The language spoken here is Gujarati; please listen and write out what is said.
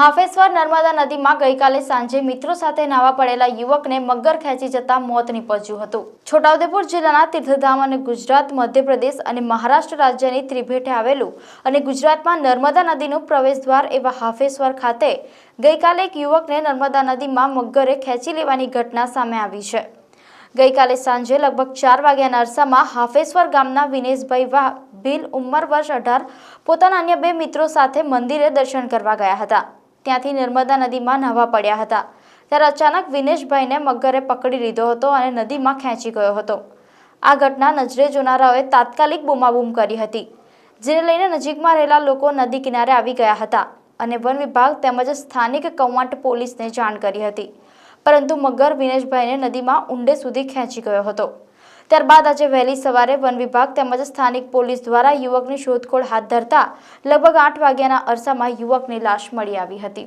હાફેશ્વર નર્મદા નદીમાં ગઈકાલે સાંજે મિત્રો સાથે નાવા પડેલા યુવકને મગર ખેંચી જતા મોત નીપજ્યું હતું. છોટાઉદેપુર જિલ્લાના તીર્થધામ અને ગુજરાત, મધ્યપ્રદેશ અને મહારાષ્ટ્ર રાજ્યની ત્રિભેટે આવેલું અને ગુજરાતમાં નર્મદા નદીનું પ્રવેશદ્વાર એવા હાફેશ્વર ખાતે ગઈકાલે એક યુવકને નર્મદા નદીમાં મગરે ખેંચી લેવાની ઘટના સામે આવી છે. ગઈકાલે સાંજે લગભગ ચાર વાગ્યાના અરસામાં હાફેશ્વર ગામના વિનેશભાઈ વાહ ભીલ ઉંમર વર્ષ અઢાર પોતાના અન્ય બે મિત્રો સાથે મંદિરે દર્શન કરવા ગયા હતા. ત્યાંથી નર્મદા નદીમાં નહાવા પડ્યા હતા. ત્યારે અચાનક વિનેશભાઈને મગરે પકડી લીધો હતો અને નદીમાં ખેંચી ગયો હતો. આ ઘટના નજરે જોનારાઓએ તાત્કાલિક બૂમાબૂમ કરી હતી, જેને લઈને નજીકમાં રહેલા લોકો નદી કિનારે આવી ગયા હતા અને વન વિભાગ તેમજ સ્થાનિક કૌવાંટ પોલીસને જાણ કરી હતી. પરંતુ મગર વિનેશભાઈને નદીમાં ઊંડે સુધી ખેંચી ગયો હતો. ત્યારબાદ આજે વહેલી સવારે વન વિભાગ તેમજ સ્થાનિક પોલીસ દ્વારા યુવકની શોધખોળ હાથ ધરતા લગભગ આઠ વાગ્યાના અરસામાં યુવકની લાશ મળી આવી હતી.